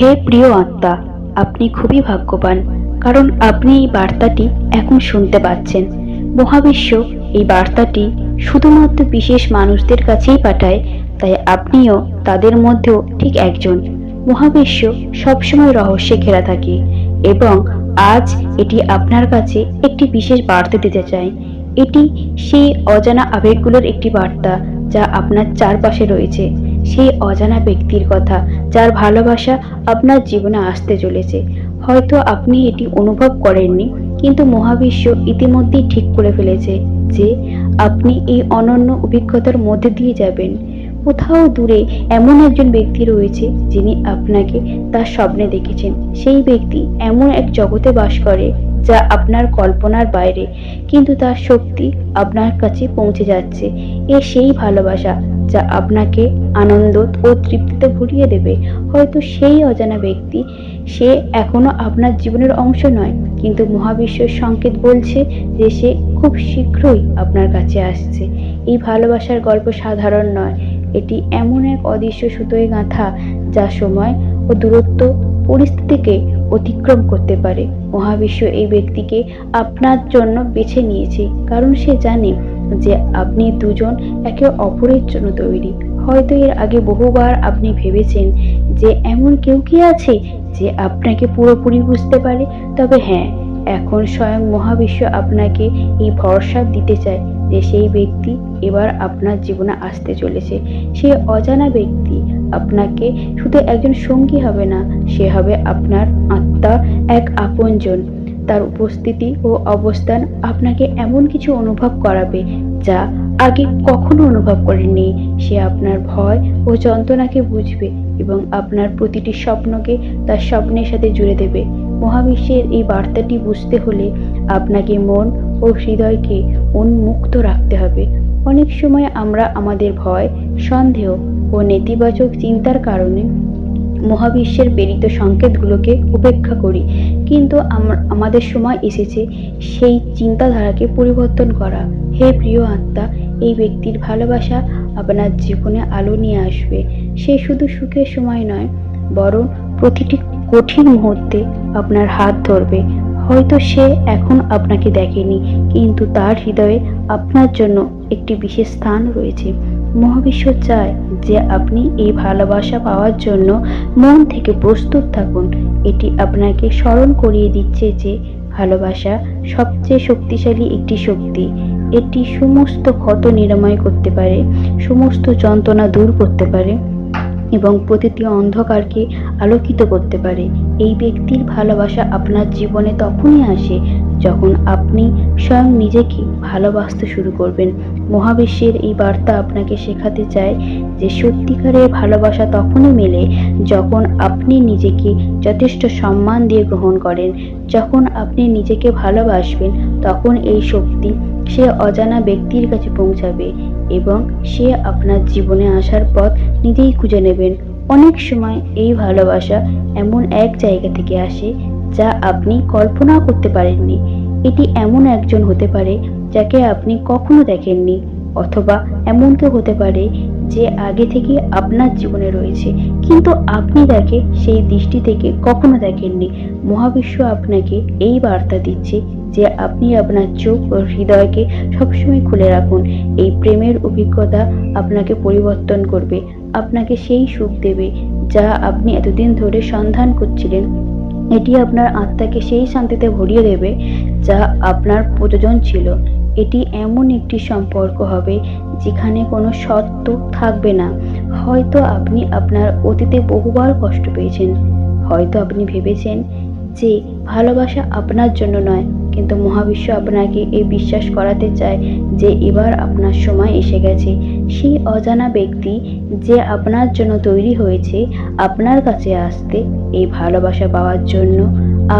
হে প্রিয় আত্মা, আপনি খুবই ভাগ্যবান, কারণ আপনি এই বার্তাটি এখন শুনতে পাচ্ছেন। মহাবিশ্ব এই বার্তাটি শুধুমাত্র বিশেষ মানুষদের কাছেই পাঠায়, তাই আপনিও তাদের মধ্যেও ঠিক একজন। মহাবিশ্ব সবসময় রহস্যে ঘেরা থাকে এবং আজ এটি আপনার কাছে একটি বিশেষ বার্তা দিতে চায়। এটি সেই অজানা আবেগগুলোর একটি বার্তা যা আপনার চারপাশে রয়েছে। সেই অজানা ব্যক্তির কথা, যার ভালোবাসা আপনার জীবনে আসতে চলেছে। হয়তো আপনি এটি অনুভব করেননি, কিন্তু মহাবিশ্ব ইতিমধ্যেই ঠিক করে ফেলেছে যে, আপনি এই অনন্য অভিজ্ঞতার মধ্যে দিয়ে যাবেন। কোথাও দূরে এমন একজন ব্যক্তি রয়েছে, যিনি আপনাকে তার স্বপ্নে দেখেছেন। সেই ব্যক্তি এমন এক জগতে বাস করে, যা আপনার কল্পনার বাইরে, কিন্তু তার শক্তি আপনার কাছে পৌঁছে যাচ্ছে। এ সেই ভালোবাসা যা আপনাকে আনন্দ ও তৃপ্তিতে ভরিয়ে দেবে। হয়তো সেই অজানা ব্যক্তি, সে এখনও আপনার জীবনের অংশ নয়, কিন্তু মহাবিশ্বের সংকেত বলছে যে সে খুব শীঘ্রই আপনার কাছে আসছে। এই ভালোবাসার গল্প সাধারণ নয়, এটি এমন এক অদৃশ্য সুতোয় গাঁথা যা সময় ও দূরত্ব পরিস্থিতিকে অতিক্রম করতে পারে। মহাবিশ্ব এই ব্যক্তিকে আপনার জন্য বেছে নিয়েছে, কারণ সে জানে যে আপনি দুজন একে অপরের জন্য তৈরি। হয়তো এর আগে বহুবার আপনি ভেবেছেন যে এমন কেউ কি আছে যে আপনাকে পুরোপুরি বুঝতে পারে। তবে হ্যাঁ এখন স্বয়ং মহাবিশ্ব আপনাকে এই ভরসা দিতে চায় যে সেই ব্যক্তি এবার আপনার জীবনে আসতে চলেছে। সে অজানা ব্যক্তি আপনাকে শুধু একজন সঙ্গী হবে না, সে হবে আপনার আত্মার এক আপনজন। তার উপস্থিতি ও অবস্থান আপনাকে এমন কিছু অনুভব করাবে যা আগে কখনো অনুভব করেননি। সে আপনার ভয় ও যন্ত্রণাকে বুঝবে এবং আপনার প্রতিটি স্বপ্নকে তার স্বপ্নের সাথে জুড়ে দেবে। মহাবিশ্বের এই বার্তাটি বুঝতে হলে আপনাকে মন ও হৃদয়কে উন্মুক্ত রাখতে হবে। অনেক সময় আমরা আমাদের ভয়, সন্দেহ ও নেতিবাচক চিন্তার কারণে মহাবিশ্বের প্রেরিত সংকেতগুলোকে উপেক্ষা করি। কিন্তু আমাদের সময় এসেছে সেই চিন্তাধারাকে পরিবর্তন করা। হে প্রিয় আত্মা, এই ব্যক্তির ভালোবাসা আপনার জীবনে আলো নিয়ে আসবে। সে শুধু সুখের সময় নয়, বরং প্রতিটি কঠিন মুহূর্তে আপনার হাত ধরবে। হয়তো সে এখন আপনাকে দেখেনি, কিন্তু তার হৃদয়ে আপনার জন্য একটি বিশেষ স্থান রয়েছে। মহাবিশ্ব চায় যে আপনি এই ভালোবাসা পাওয়ার জন্য মন থেকে প্রস্তুত থাকুন। এটি আপনাকে স্মরণ করিয়ে দিচ্ছে যে ভালোবাসা সবচেয়ে শক্তিশালী একটি শক্তি। এটি সমস্ত ক্ষত নিরাময় করতে পারে, সমস্ত যন্ত্রণা দূর করতে পারে। এবং প্রতিটি অন্ধকারকে আলোকিত করতে পারে। এই ব্যক্তির ভালোবাসা আপনার জীবনে তখনই আসে যখন আপনি স্বয়ং নিজেকে ভালোবাসতে শুরু করবেন। মহাবিশ্বের এই বার্তা আপনাকে শেখাতে চায় যে সত্যিকারের ভালোবাসা তখনই মেলে যখন আপনি নিজেকে যথেষ্ট সম্মান দিয়ে গ্রহণ করেন। যখন আপনি নিজেকে ভালোবাসবেন, তখন এই শক্তি সে অজানা ব্যক্তির কাছে পৌঁছাবে এবং সে আপনার জীবনে আসার পথ নিজেই খুঁজে নেবেন। অনেক সময় এই ভালোবাসা এমন এক জায়গা থেকে আসে যা আপনি কল্পনা করতে পারেননি। এটি এমন একজন হতে পারে যাকে আপনি কখনো দেখেননি, অথবা এমন কেউ হতে পারে যে আগে থেকে আপনার জীবনে রয়েছে। কিন্তু আপনি তাকে সেই দৃষ্টি থেকে কখনো দেখেননি। মহাবিশ্ব আপনাকে এই বার্তা দিচ্ছে যে আপনি আপনার চোখ ও হৃদয়কে সবসময় খুলে রাখুন। এই প্রেমের অভিজ্ঞতা আপনাকে পরিবর্তন করবে। আপনাকে সেই সুখ দেবে যা আপনি এতদিন ধরে সন্ধান করছিলেন এটি আপনার আত্মাকে সেই শান্তিতে ভরিয়ে দেবে যা আপনার প্রয়োজন ছিল। এটি এমন একটি সম্পর্ক হবে যেখানে কোনো সত্য থাকবে না। হয়তো আপনি আপনার অতীতে বহুবার কষ্ট পেয়েছেন। হয়তো আপনি ভেবেছেন যে ভালোবাসা আপনার জন্য নয়। কিন্তু মহাবিশ্ব আপনাকে এই বিশ্বাস করাতে চায় যে এবার আপনার সময় এসে গেছে। সেই অজানা ব্যক্তি যে আপনার জন্য তৈরি হয়েছে, আপনার কাছে আসতে এই ভালোবাসা পাওয়ার জন্য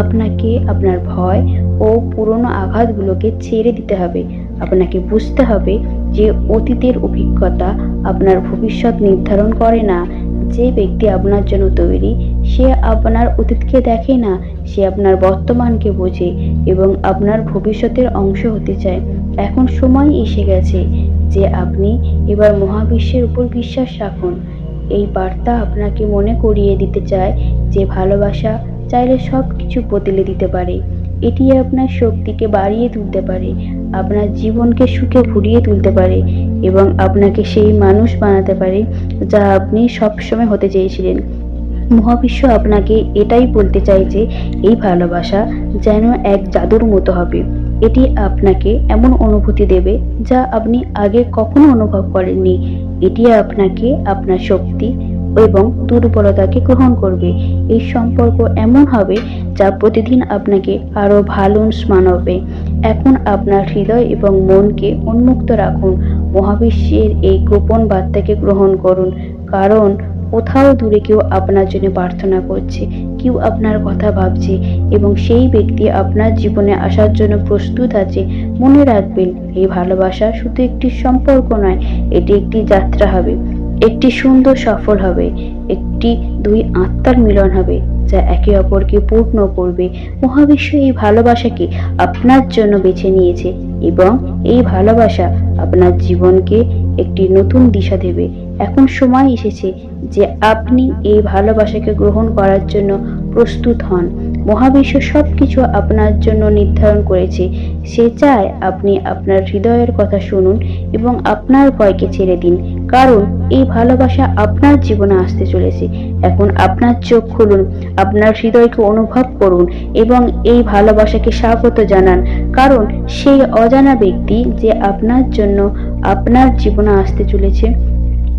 আপনাকে আপনার ভয় ও পুরনো আঘাতগুলোকে ছেড়ে দিতে হবে। আপনাকে বুঝতে হবে যে অতীতের অভিজ্ঞতা আপনার ভবিষ্যৎ নির্ধারণ করে না। যে ব্যক্তি আপনার জন্য তৈরি, সে আপনার অতীতকে দেখে না, সে আপনার বর্তমানকে বোঝে এবং আপনার ভবিষ্যতের অংশ হতে চায়। এখন সময় এসে গেছে যে আপনি এবার মহাবিশ্বের উপর বিশ্বাস রাখুন। এই বার্তা আপনাকে মনে করিয়ে দিতে চায় যে ভালোবাসা চাইলে সব কিছু বদলে দিতে পারে। এটি আপনার শক্তিকে বাড়িয়ে তুলতে পারে, আপনার জীবনকে সুখে ভরিয়ে তুলতে পারে এবং আপনাকে সেই মানুষ বানাতে পারে যা আপনি সবসময় হতে চেয়েছিলেন। মহাবিশ্ব আপনাকে এটাই বলতে চাই যে, এই ভালোবাসা যেন এক জাদুর মতো হবে। এটি আপনাকে এমন অনুভূতি দেবে যা আপনি আগে কখনো অনুভব করেননি। এটি আপনাকে আপনার শক্তি এবং দুর্বলতাকে গ্রহণ করবে। এই সম্পর্ক এমন হবে যা প্রতিদিন আপনাকে আরও ভালো মানবে এখন আপনার হৃদয় এবং মনকে উন্মুক্ত রাখুন। মহাবিশ্বের এই গোপন বার্তাকে গ্রহণ করুন। কারণ কোথাও দূরে কেউ আপনার জন্য প্রার্থনা করছে, কেউ আপনার কথা ভাবছে এবং সেই ব্যক্তি আপনার জীবনে আসার জন্য প্রস্তুত আছে। মনে রাখবেন, এই ভালোবাসা শুধু একটি সম্পর্ক নয়, এটি একটি যাত্রা হবে। একটি সুন্দর সফল হবে, একটি দুই আত্মার মিলন হবে, যা একে অপরকে পূর্ণ করবে। মহাবিশ্ব এই ভালোবাসাকে আপনার জন্য বেছে নিয়েছে এবং এই ভালোবাসা আপনার জীবনকে একটি নতুন দিশা দেবে। এখন সময় এসেছে যে আপনি এই ভালোবাসাকে গ্রহণ করার জন্য প্রস্তুত হন। মহাবিশ্ব সব কিছু আপনার জন্য নির্ধারণ করেছে। সে চায় আপনি আপনার হৃদয়ের কথা শুনুন এবং আপনার ভয়কে ছেড়ে দিন। কারণ এই ভালোবাসা আপনার জীবনে আসতে চলেছে। এখন আপনার চোখ খুলুন, আপনার হৃদয়কে অনুভব করুন এবং এই ভালোবাসাকে স্বাগত জানান। কারণ সেই অজানা ব্যক্তি যে আপনার জন্য আপনার জীবনে আসতে চলেছে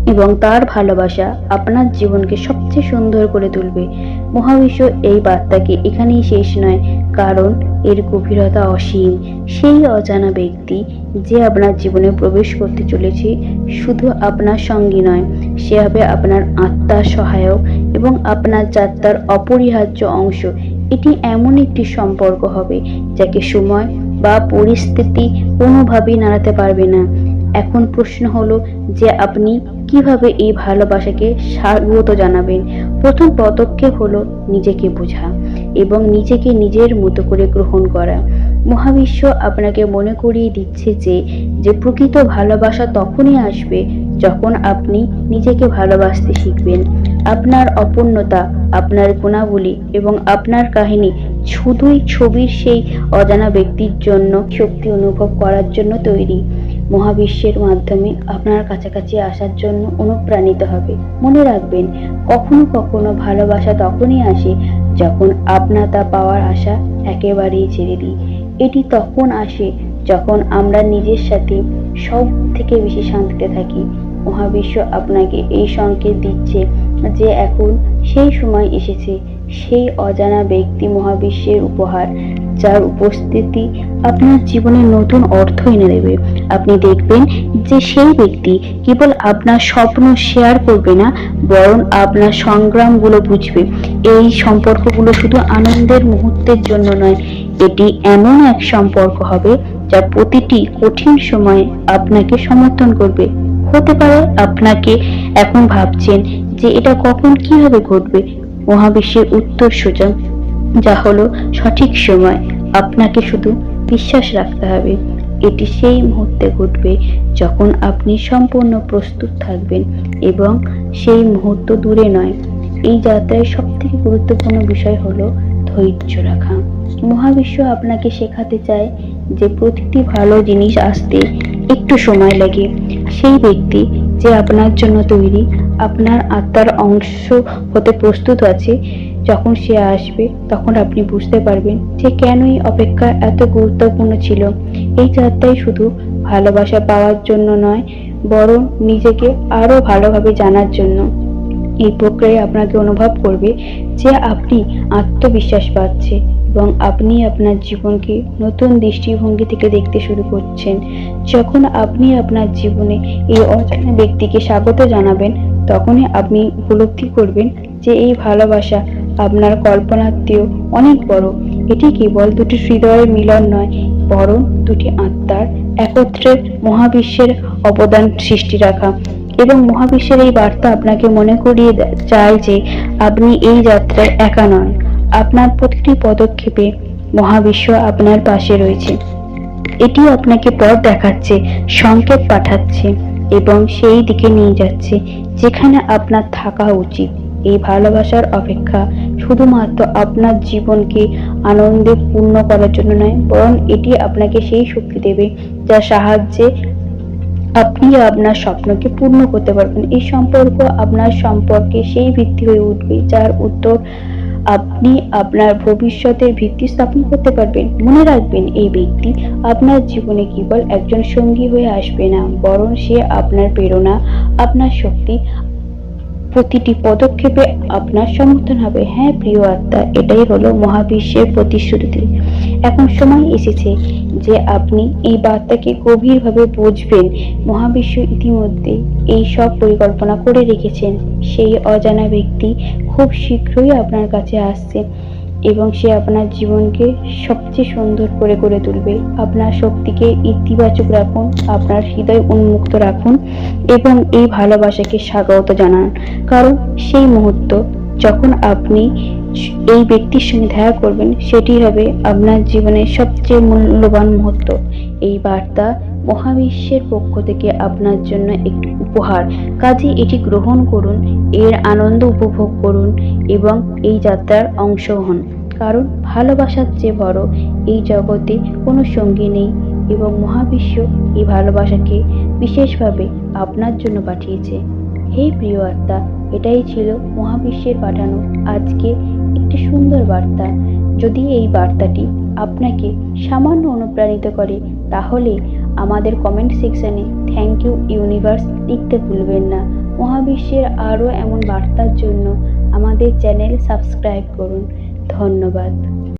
এবং তার ভালোবাসা আপনার জীবনকে সবচেয়ে সুন্দর করে তুলবে। মহাবিশ্ব এই বার্তাকে এখানেই শেষ নয়, কারণ এর গভীরতা অসীম। সেই অজানা ব্যক্তি যে আপনার জীবনে প্রবেশ করতে চলেছে শুধু আপনার সঙ্গী নয়, সে হবে আপনার আত্মার সহায়ক এবং আপনার যাত্রার অপরিহার্য অংশ। এটি এমন একটি সম্পর্ক হবে যাকে সময় বা পরিস্থিতি কোনোভাবেই নাড়াতে পারবে না। এখন প্রশ্ন হলো যে আপনি কীভাবে এই ভালোবাসাকে স্বাগত জানাবেন? প্রথম পদক্ষেপ হলো নিজেকে বোঝা এবং নিজেকে নিজের মতো করে গ্রহণ করা। মহাবিশ্ব আপনাকে মনে করিয়ে দিচ্ছে যে যে প্রকৃত ভালোবাসা তখনই আসবে যখন আপনি নিজেকে ভালোবাসতে শিখবেন। আপনার অপূর্ণতা, আপনার গুণাবলী এবং আপনার কাহিনী শুধুই ছবির সেই অজানা ব্যক্তির জন্য শক্তি অনুভব করার জন্য তৈরি। মহাবিশ্বের মাধ্যমে আপনার কাছাকাছি আসার জন্য অনুপ্রাণিত হবে। মনে রাখবেন, কখনো কখনো ভালোবাসা তখনই আসে যখন আপনা তা পাওয়ার আশা একেবারেই ছেড়ে দিই। এটি তখন আসে যখন আমরা নিজের সাথে সব থেকে বেশি শান্তিতে থাকি। মহাবিশ্ব আপনাকে এই সংকেত দিচ্ছে যে এখন সেই সময় এসেছে, সেই অজানা ব্যক্তি মহাবিশ্বের উপহার। যার উপস্থিতি আপনার জীবনে নতুন অর্থ এনে দেবে। আপনি দেখবেন যে সেই ব্যক্তি কেবল আপনার স্বপ্ন শেয়ার করবে না, বরং আপনার সংগ্রামগুলো বুঝবে। এই সম্পর্কগুলো শুধু আনন্দের মুহূর্তের জন্য নয়, এটি এমন এক সম্পর্ক হবে যা প্রতিটি কঠিন সময়ে আপনাকে সমর্থন করবে। হতে পারে আপনাকে এখন ভাবছেন যে এটা কখন কীভাবে ঘটবে। মহাবিশ্বের উত্তর সোজা যা হলো সঠিক সময়। আপনাকে শুধু বিশ্বাস রাখতে হবে। এটি সেই মুহূর্তে ঘটবে যখন আপনি সম্পূর্ণ প্রস্তুত থাকবেন এবং সেই মুহূর্ত দূরে নয়। এই যাত্রায় সবথেকে গুরুত্বপূর্ণ বিষয় হলো ধৈর্য রাখা। মহাবিশ্ব আপনাকে শেখাতে চায় যে প্রতিটি ভালো জিনিস আসতে একটু সময় লাগে। সেই ব্যক্তি যে আপনার জন্য তৈরি, আপনার আত্মার অংশ হতে প্রস্তুত আছে যখন সে আসবে, তখন আপনি বুঝতে পারবেন যে কেনই অপেক্ষা এত গুরুত্বপূর্ণ ছিল। এই যাত্রায় শুধু ভালোবাসা পাওয়ার জন্য নয়, বরং নিজেকে আরও ভালোভাবে জানার জন্য। এই প্রক্রিয়ায় আপনাকে অনুভব করবে যে আপনি আত্মবিশ্বাস পাচ্ছে এবং আপনি আপনার জীবনকে নতুন দৃষ্টিভঙ্গি থেকে দেখতে শুরু করছেন। যখন আপনি আপনার জীবনে এই অজানা ব্যক্তিকে স্বাগত জানাবেন, তখনই আপনি উপলব্ধি করবেন যে এই ভালোবাসা আপনার কল্পনাতেও অনেক বড়। এটি কেবল দুটি হৃদয়ের মিলন নয়, বরং দুটি আত্মার একত্রে মহাবিশ্বের অবদান সৃষ্টি রাখা। এবং মহাবিশ্বের এই বার্তা আপনাকে মনে করিয়ে চায় যে আপনি এই যাত্রায় একা নন। আপনার প্রতিটি পদক্ষেপে মহাবিশ্ব আপনার পাশে রয়েছে। এটি আপনাকে পথ দেখাচ্ছে, সংকেত পাঠাচ্ছে এবং সেই দিকে নিয়ে যাচ্ছে, যেখানে আপনার থাকা উচিত। এই ভালোবাসার অপেক্ষা শুধুমাত্র আপনার জীবনকে আনন্দে পূর্ণ করার জন্য নয়, বরং এটি আপনাকে সেই শক্তি দেবে যার সাহায্যে আপনি আপনার স্বপ্নকে পূর্ণ করতে পারবেন। এই সম্পর্ক আপনার সম্পর্কে সেই ভিত্তি হয়ে উঠবে যার উত্তর আপনি আপনার ভবিষ্যতের ভিত্তি স্থাপন করতে পারবেন। মনে রাখবেন, এই ব্যক্তি আপনার জীবনে কেবল একজন সঙ্গী হয়ে আসবে না, বরং সে আপনার প্রেরণা, আপনার শক্তি প্রতিটি পদক্ষেপে আপনার সমর্থন হবে। হ্যাঁ প্রিয় আত্মা, এটাই হলো মহাবিশ্বের প্রতিশ্রুতি। এখন সময় এসেছে যে আপনি এই বার্তাকে গভীরভাবে বুঝবেন। মহাবিশ্ব ইতিমধ্যে এই সব পরিকল্পনা করে রেখেছেন। সেই অজানা ব্যক্তি খুব শীঘ্রই আপনার কাছে আসছে। এবং সে আপনার জীবনকে সবচেয়ে সুন্দর করে করে তুলবে। আপনার শক্তিকে ইতিবাচক রাখুন, আপনার হৃদয় উন্মুক্ত রাখুন এবং এই ভালোবাসাকে স্বাগত জানান। কারণ সেই মুহূর্ত যখন আপনি এই ব্যক্তির সঙ্গে দেখা করবেন, সেটি হবে আপনার জীবনের সবচেয়ে মূল্যবান মুহূর্ত। এই বার্তা মহাবিশ্বের পক্ষ থেকে আপনার জন্য একটি উপহার। কাজে এটি গ্রহণ করুন, এর আনন্দ উপভোগ করুন এবং এই যাত্রার অংশ হন। কারণ ভালোবাসার চেয়ে বড় এই জগতে কোনো সঙ্গী নেই এবং মহাবিশ্ব এই ভালোবাসাকে বিশেষভাবে আপনার জন্য পাঠিয়েছে। হে প্রিয় আত্মা, এটাই ছিল মহাবিশ্বের পাঠানো আজকে একটি সুন্দর বার্তা। যদি এই বার্তাটি আপনাকে সামান্য অনুপ্রাণিত করে, তাহলে আমাদের কমেন্ট সেকশনে থ্যাংক ইউ ইউনিভার্স লিখতে ভুলবেন না। মহাবিশ্বের আরও এমন বার্তার জন্য আমাদের চ্যানেল সাবস্ক্রাইব করুন। ধন্যবাদ।